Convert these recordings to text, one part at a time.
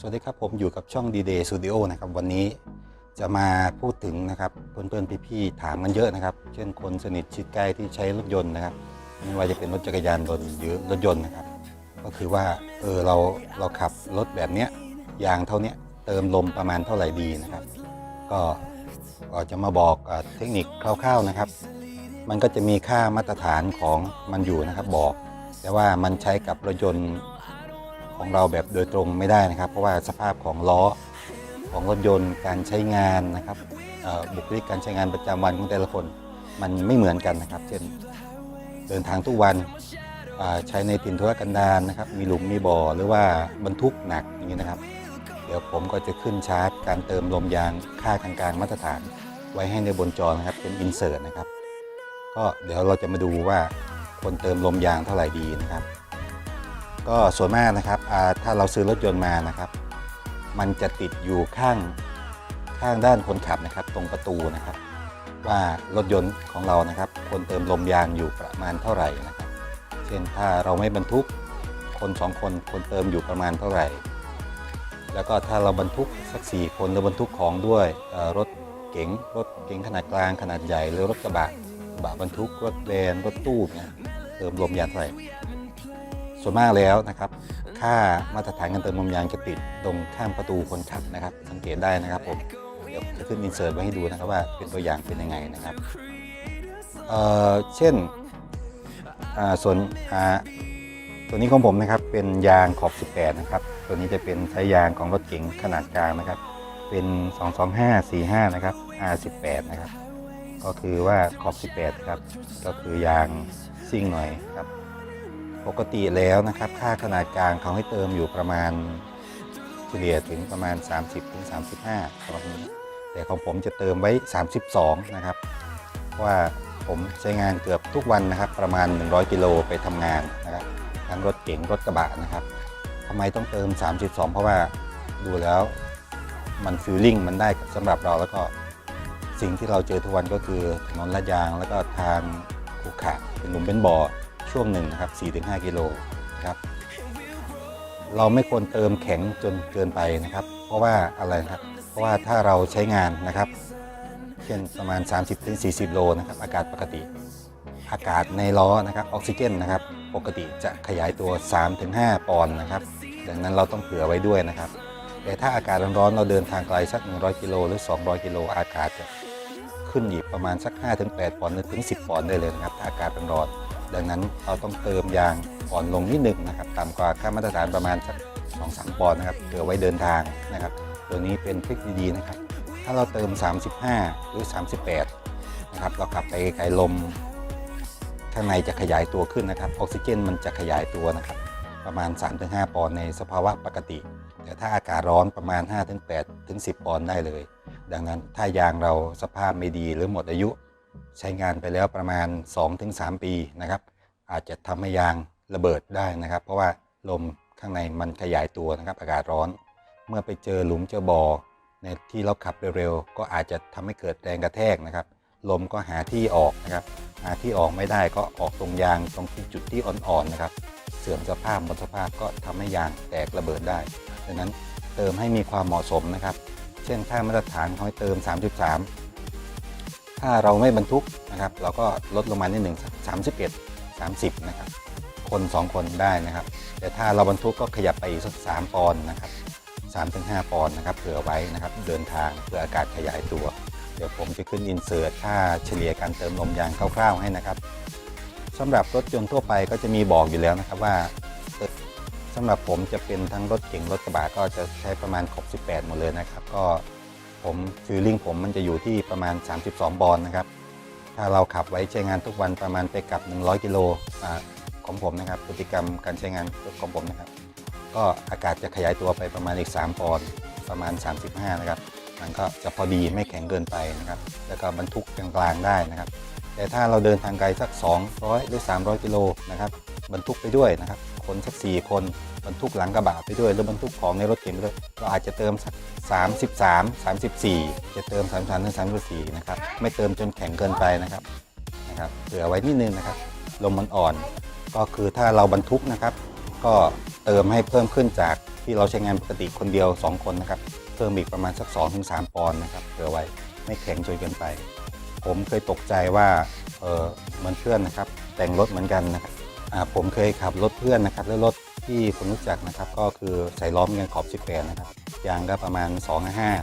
สวัสดีครับผมอยู่กับช่อง D-Day Studio นะครับวันนี้จะมาพูดถึงนะครับเพื่อนๆพี่ๆถามกันเยอะนะครับ เช่นคนสนิทชิดใกล้ที่ใช้รถยนต์นะครับไม่ว่าจะเป็นรถจักรยานยนต์หรือรถยนต์นะครับ ก็คือว่าเออเราเราขับรถแบบเนี้ยยางเท่านี้เติมลมประมาณเท่าไหร่ดีนะครับ ก็ก็จะมาบอกเทคนิคคร่าวๆนะครับ มันก็จะมีค่ามาตรฐานของมันอยู่นะครับบอก แต่ว่ามันใช้กับรถยนต์ ของเราแบบโดยตรงไม่ได้นะครับ เพราะว่าสภาพของล้อของรถยนต์การใช้งานนะครับบุคลิกการใช้งานประจำวันของแต่ละคนมันไม่เหมือนกันนะครับ เช่นเดินทางทุกวันใช้ในถิ่นธุรกันดารนะครับ มีหลุมมีบ่อหรือว่าบรรทุกหนักอย่างนี้นะครับ เดี๋ยวผมก็จะขึ้นชาร์จ การเติมลมยางค่ากลางๆมาตรฐาน ไว้ให้ในบนจอนะครับเป็นอินเสิร์ตนะครับ ก็เดี๋ยวเราจะมาดูว่าควรเติมลมยางเท่าไหร่ดีนะครับ ก็ส่วนมากนะครับถ้าเราซื้อรถยนต์มานะครับ มันจะติดอยู่ข้างข้างด้านคนขับนะครับ ตรงประตูนะครับ ว่ารถยนต์ของเรานะครับควรเติมลมยางอยู่ประมาณเท่าไหร่นะครับ เช่นถ้าเราไม่บรรทุกคนสองคนควรเติมอยู่ประมาณเท่าไหร่ แล้วก็ถ้าเราบรรทุกสักสี่คนเราบรรทุกของด้วยรถเก๋งรถเก๋งขนาดกลางขนาดใหญ่หรือรถกระบะกระบะบรรทุกรถแวนรถตู้เนี่ยเติมลมยางเท่าไหร่ ส่วนมากแล้วนะครับค่ามาตรฐานการเติมลมยางจะติดตรงข้างประตูคนขับนะครับ สังเกตได้นะครับผมเดี๋ยวจะขึ้นอินเสิร์ตไว้ให้ดูนะครับว่าเป็นตัวอย่างเป็นยังไงนะครับเอ่อเช่นอ่าส่วนอ่าตัวนี้ของผมนะครับเป็นยางขอบ 18 นะครับ ตัวนี้จะเป็นใช้ยางของรถเก๋งขนาดกลางนะครับ เป็น 22545 นะครับ R18 นะครับ ก็คือว่าขอบ 18 ครับ ก็คือยางซิ่งหน่อยครับ ปกติแล้วนะครับ ค่าขนาดกลางเขาให้เติมอยู่ประมาณเฉลี่ยถึงประมาณ 30ถึง35ประมาณนี้แต่ของผมจะเติมไว้ 32 นะครับ ว่าผมใช้งานเกือบทุกวันนะครับ ประมาณ 100 กิโลไปทำงานนะครับทั้งรถเก๋งรถกระบะนะครับทำไมต้องเติม 32 เพราะว่าดูแล้วมันฟิลลิ่งมันได้สำหรับเราแล้วก็สิ่งที่เราเจอทุกวันก็คือถนนลาดยางแล้วก็ทางขรุขระเป็นหลุมเป็นบ่อ ช่วงหนึ่งนะครับ 4-5 กิโลนะครับ เราไม่ควรเติมแข็งจนเกินไปนะครับ เพราะว่าอะไรครับ เพราะว่าถ้าเราใช้งานนะครับ เช่นประมาณ 30-40 โลนะครับ อากาศปกติ อากาศในล้อนะครับออกซิเจนนะครับ ปกติจะขยายตัว 3-5 ปอนด์นะครับ ดังนั้นเราต้องเผื่อไว้ด้วยนะครับ แต่ถ้าอากาศร้อนๆเราเดินทางไกลสัก 100 กิโลหรือ 200 กิโลอากาศจะขึ้นอีกประมาณสัก 5-8 ปอนด์หรือถึง 10 ปอนด์ได้เลยนะครับ ถ้าอากาศร้อนๆ ดังนั้นเราต้องเติมยางอ่อนลงนิดหนึ่งนะครับต่ำกว่าค่ามาตรฐานประมาณสัก2-3ปอนด์นะครับเผื่อไว้เดินทางนะครับ ตัวนี้เป็นทริคดีๆนะครับ ถ้าเราเติม 35 หรือ 38 นะครับ เราขับไปไกลลม ข้างในจะขยายตัวขึ้นนะครับ ออกซิเจนมันจะขยายตัวนะครับ ประมาณ 3-5 ปอนด์ในสภาวะปกติ แต่ถ้าอากาศร้อนประมาณ 5-8ถึง10 ปอนด์ได้เลย ดังนั้นถ้ายางเราสภาพไม่ดีหรือหมดอายุ ใช้งานไปแล้วประมาณ 2-3 ปีนะครับ อาจจะทำให้ยางระเบิดได้นะครับ เพราะว่าลมข้างในมันขยายตัวนะครับ อากาศร้อน เมื่อไปเจอหลุมเจอบ่อในที่เราขับเร็วๆก็อาจจะทำให้เกิดแรงกระแทกนะครับ ลมก็หาที่ออกนะครับ หาที่ออกไม่ได้ก็ออกตรงยางตรงที่จุดที่อ่อนๆนะครับ เสื่อมสภาพหมดสภาพก็ทำให้ยางแตกระเบิดได้ดังนั้นเติมให้มีความเหมาะสมนะครับ เช่นค่ามาตรฐานเขาให้เติม 33 ถ้าเราไม่บรรทุกนะครับ เราก็ลดลงมานิดหนึ่งสัก31 30นะครับ คน 2 คนได้นะครับ แต่ถ้าเราบรรทุกก็ขยับไปอีกสัก3ปอนด์นะครับ3-5ปอนด์นะครับเผื่อไว้นะครับ เดินทางเพื่ออากาศขยายตัว เดี๋ยวผมจะขึ้นอินเสิร์ตค่าเฉลี่ยการเติมลมยางคร่าวๆให้นะครับสำหรับรถยนต์ทั่วไปก็จะมีบอกอยู่แล้วนะครับว่าสำหรับผมจะเป็นทั้งรถเก๋งรถกระบะก็จะใช้ประมาณขอบ18หมดเลยนะครับ ก็ ผมฟิลลิ่งผมมันจะอยู่ที่ประมาณ 32 บอลนะครับ ถ้าเราขับไว้ใช้งานทุกวันประมาณไปกลับ 100 กิโลของผมนะครับพฤติกรรมการใช้งานของผมนะครับ ก็อากาศจะขยายตัวไปประมาณอีก 3 ปอนด์ประมาณ 35 นะครับ มันก็จะพอดีไม่แข็งเกินไปนะครับ แล้วก็บรรทุกกลางๆได้นะครับ แต่ถ้าเราเดินทางไกลสัก 200 หรือ 300 กิโลนะครับ บรรทุกไปด้วยนะครับ คนสัก4คนบรรทุกหลังกระบะไปด้วยหรือบรรทุกของในรถเก๋งไปด้วยเราอาจจะเติมสัก33 34 จะเติม 33ถึง34นะครับไม่เติมจนแข็งเกินไปนะครับนะครับเหลือไว้นิดนึงนะครับลมมันอ่อน ก็คือถ้าเราบรรทุกนะครับ ก็เติมให้เพิ่มขึ้นจากที่เราใช้งานปกติคนเดียว 2 คนนะครับเพิ่มอีกประมาณสัก2-3ปอนด์นะครับเผื่อไว้ไม่แข็งจนเกินไป ผมเคยตกใจว่าเออเหมือนเพื่อนนะครับ แต่งรถเหมือนกันนะครับ ผมเคยขับรถเพื่อนนะครับแล้วรถที่ผมรู้จักนะครับก็คือใส่ล้อมกันขอบ 18 นะครับยางก็ประมาณ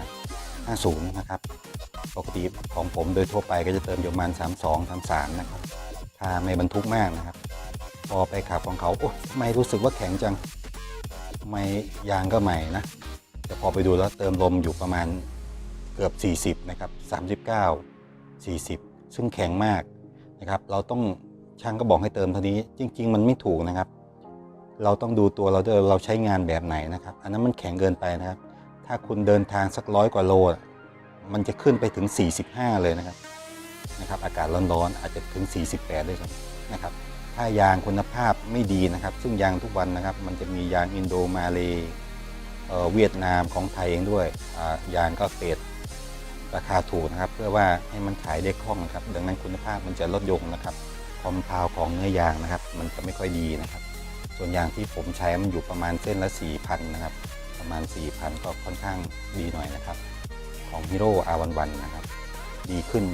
255 50 นะครับ ปกติของผมโดยทั่วไปก็จะเติมอยู่ประมาณ 32 33 นะครับถ้าไม่บรรทุกมากนะครับ พอไปขับของเขาโอ้ไม่รู้สึกว่าแข็งจังไม่ยางก็ใหม่นะแต่พอไปดูแล้วเติมลมอยู่ประมาณเกือบ 40 นะครับ 39 40 ซึ่งแข็งมากนะครับ เราต้อง ช่างก็บอกให้เติมเท่านี้ จริง ๆ มันไม่ถูกนะครับ เราต้องดูตัวเราด้วยเราใช้งานแบบไหนนะครับ อันนั้นมันแข็งเกินไปนะครับ ถ้าคุณเดินทางสักร้อยกว่าโล มันจะขึ้นไปถึง 45 เลยนะครับนะครับ อากาศร้อนๆอาจจะถึง 48ด้วยนะครับ ถ้ายางคุณภาพไม่ดีนะครับ ซึ่งยางทุกวันนะครับ มันจะมียางอินโดมาเลเอ่อเวียดนามของไทยเองด้วยยางก็เกรดราคาถูกนะครับ เพื่อว่าให้มันขายได้คล่องนะครับ ดังนั้นคุณภาพมันจะลดลงนะครับ ความพาวของเนื้อยางนะครับ มันจะไม่ค่อยดีนะครับ ส่วนยางที่ผมใช้มันอยู่ประมาณเส้นละ4,000นะครับ ประมาณ 4,000ก็ค่อนข้างดีหน่อยนะครับ ของ Hero R11 นวันนะครับ ดีขึ้น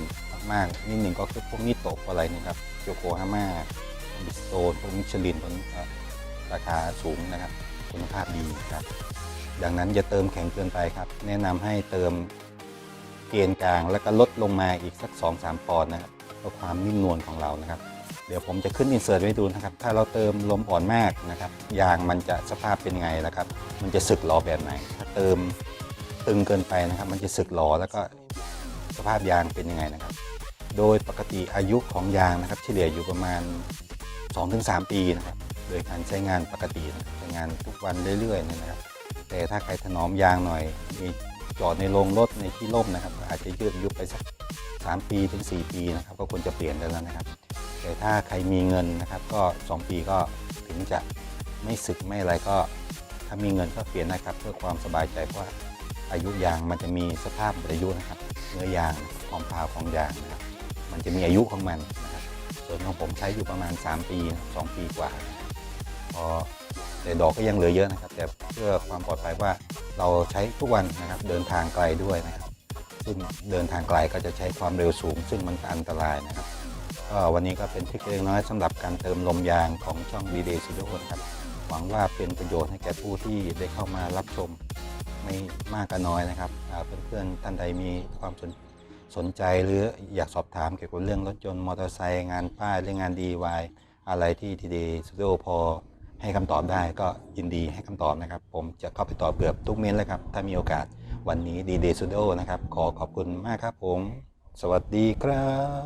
มากๆนิดหนึ่งก็คือพวกนิโตะอะไรนี่ครับโยโกฮาม่าบิสโตนพวกมิชลินพวกนี้ราคาสูงนะครับคุณภาพดีครับ ดังนั้นอย่าเติมแข็งเกินไปครับ แนะนำให้เติมเกณฑ์กลางแล้วก็ลดลงมาอีกสัก 2-3 ปอนด์นะครับเพื่อความนิ่มนวลของเรานะครับ ดี๋ยวผมจะขึ้นอินเสิร์ตไว้ดูนะครับ ถ้าเราเติมลมอ่อนมากนะครับยางมันจะสภาพเป็นไงนะครับ มันจะสึกหลอแบบไหน ถ้าเติมตึงเกินไปนะครับ มันจะสึกหลอแล้วก็สภาพยางเป็นยังไงนะครับ โดยปกติอายุของยางนะครับ เฉลี่ยอยู่ประมาณ 2-3 ปีนะครับ โดยการใช้งานปกติใช้งานทุกวันเรื่อยๆนะครับ แต่ถ้าใครถนอมยางหน่อยมีจอดในโรงรถในที่ร่มนะครับ อาจจะยืดอายุไปสัก 3 ปีถึง 4 ปีนะครับ ก็ควรจะเปลี่ยนได้แล้วนะครับ แต่ถ้าใครมีเงินนะครับก็ 2 ปีก็ถึงจะไม่สึกไม่อะไรก็ ถ้ามีเงินก็เปลี่ยนนะครับ เพื่อความสบายใจเพราะอายุยางมันจะมีสภาพอายุนะครับ เนื้อยางความพาวของยางนะครับ มันจะมีอายุของมันนะครับส่วนของผมใช้อยู่ประมาณ 3 ปี 2 ปีกว่าพอแต่ดอกก็ยังเหลือเยอะนะครับ แต่เพื่อความปลอดภัยว่าเราใช้ทุกวันนะครับเดินทางไกลด้วยนะครับ ซึ่งเดินทางไกลก็จะใช้ความเร็วสูง ซึ่งมันก็อันตรายนะครับ ก็วันนี้ก็เป็นทริคเล็กน้อยสำหรับการเติมลมยางของช่อง d d s t u d i o นครับหวังว่าเป็นประโยชน์ให้แก่ผู้ที่ได้เข้ามารับชมไม่มากก็น้อยนะครับเพื่อนๆท่านใดมีความสนสนใจหรืออยากสอบถามเกี่ยวกับเรื่องรถยนต์มอเตอร์ไซค์งานป้ายหรืองาน DIY อะไรที่ d d s t u d i o พอให้คำตอบได้ก็ยินดีให้คำตอบนะครับ ผมจะเข้าไปตอบเกือบทุกเม้นเลยครับ ถ้ามีโอกาสวันนี้ d d s t u d i o นะครับ ขอขอบคุณมากครับผม สวัสดีครับ